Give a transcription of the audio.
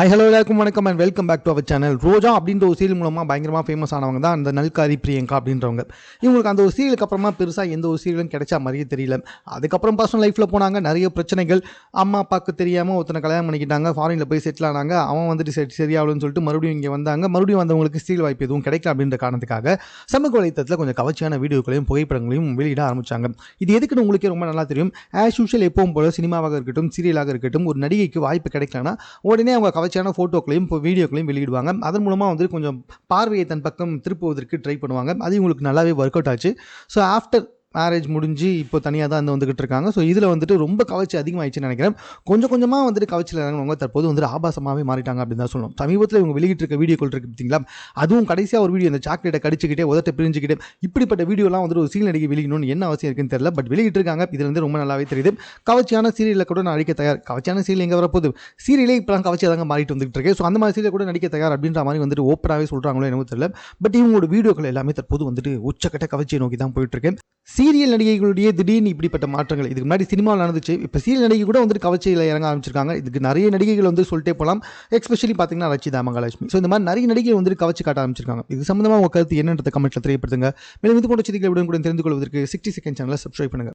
High hello எல்லாருக்கும் வணக்கம் and welcome back to our channel Roja அப்படின்ற ஒரு சீரியல் மூலமாக பயங்கரமாக ஃபேமஸ் ஆனவங்க தான் அந்த நல்காரி பிரியங்கா அப்படின்றவங்க. இவங்களுக்கு அந்த ஒரு சீரியலுக்கு அப்புறமா பெருசாக எந்த ஒரு சீரியலும் கிடைச்சா மாதிரியே தெரியல. அதுக்கப்புறம் பர்சனல் லைஃப்பில் போனாங்க நிறைய பிரச்சனைகள். அம்மா அப்பாவுக்கு தெரியாமல் ஒருத்தனை கல்யாணம் பண்ணிக்கிட்டாங்க ஃபாரினில் போய் செட்டில் ஆனாங்க. அவன் வந்துட்டு சரி சரியாகலன்னு சொல்லிட்டு மறுபடியும் இங்கே வந்தாங்க. மறுபடியும் வந்தவங்களுக்கு சீரியல் வாய்ப்பு எதுவும் கிடைக்கல அப்படின்ற காரணத்துக்காக சமூக வலைத்தளத்தில் கொஞ்சம் கவர்ச்சியான வீடியோக்களையும் புகைப்படங்களையும் வெளியிட ஆரம்பிச்சாங்க. இது எதுக்குன்னு உங்களுக்கே ரொம்ப நல்லா தெரியும். ஆஸ் யூஷுவல் எப்பவும் போல சினிமாவாக இருக்கட்டும் சீரியலாக இருக்கட்டும் ஒரு நடிகைக்கு வாய்ப்பு கிடைக்கலனா உடனே அவங்க கவர்ச்சியான ஃபோட்டோக்களையும் இப்போ வீடியோக்களையும் வெளியிடுவாங்க. அதன் மூலமாக வந்து கொஞ்சம் பார்வையை தன் பக்கம் திருப்புவதற்கு ட்ரை பண்ணுவாங்க. அது இவங்களுக்கு நல்லாவே ஒர்க் அவுட் ஆச்சு. ஸோ ஆஃப்டர் மேரேஜ் முடிஞ்சு இப்போ தனியாக தான் வந்து வந்துகிட்டு இருக்காங்க. ஸோ இதில் வந்துட்டு ரொம்ப கவர்ச்சி அதிகமாகிடுச்சுன்னு நினைக்கிறேன். கொஞ்சம் கொஞ்சமாக வந்துட்டு கவர்ச்சியில் இறங்கினவங்க தற்போது வந்துட்டு ஆபாசமாகவே மாறிட்டாங்க அப்படின்னு தான் சொல்லணும். சமீபத்தில் இவங்க வெளியிட்டிருக்க வீடியோக்கள் இருக்கு பார்த்தீங்களா? அதுவும் கடைசியாக ஒரு வீடியோ இந்த சாக்லேட்டை கடிச்சிக்கிட்டே உதட்ட பிரிஞ்சுக்கிட்டே இப்படிப்பட்ட வீடியோலாம் வந்துட்டு ஒரு சீல் நடிகை வெளியிடணும்னு என்ன அவசியம் இருக்குன்னு தெரியல. பட் வெளியிட்டிருக்காங்க இது வந்து ரொம்ப நல்லாவே தெரியுது. கவர்ச்சியான சீரியலில் கூட நான் நடிக்க தயார் கவர்ச்சியான சீரியல் எங்கே வரப்போகுது? சீரியலே இப்போலாம் கவர்ச்சியாக தாங்க மாறிட்டு வந்துட்டு இருக்கு. ஸோ அந்த மாதிரி சீரியல் கூட நடிக்க தயார் அப்படின்ற மாதிரி வந்துட்டு ஓப்பனாகவே சொல்கிறாங்களோ என்னவோ தெரியல. பட் இவங்களோட வீடியோக்கள் எல்லாமே தற்போது வந்துட்டு உச்சக்கட்ட கவர்ச்சியை நோக்கி தான் போயிட்டு இருக்கு. சீரியல் நடிகைகளுடைய திடீர்னு இப்படிப்பட்ட மாற்றங்கள். இதுக்கு முன்னாடி சினிமாவில் நடந்துச்சு. இப்போ சீரியல் நடிகை கூட வந்துட்டு கவர்ச்சியில் இறங்க ஆரம்பிச்சிருக்காங்க. இதுக்கு நிறைய நடிகைகள் வந்து சொல்லிட்டே போகலாம் எஸ்பெஷலி பார்த்தீங்கன்னா ரச்சிதா மகாலட்சுமி. ஸோ இந்த மாதிரி நிறைய நடிகைகள் வந்துட்டு கவர்ச்சி காட்ட ஆரம்பிச்சிருக்காங்க. இது சம்மந்தமாக உங்கள் கருத்து என்னன்றத கமெண்ட்டில் தெரியப்படுத்துங்க. மேலும் இது போன்ற செய்திகளை உடனுக்குடன் தெரிந்து கொள்வதற்கு சிக்ஸ்டி செகண்ட் சேனலை சப்ஸ்கிரைப் பண்ணுங்க.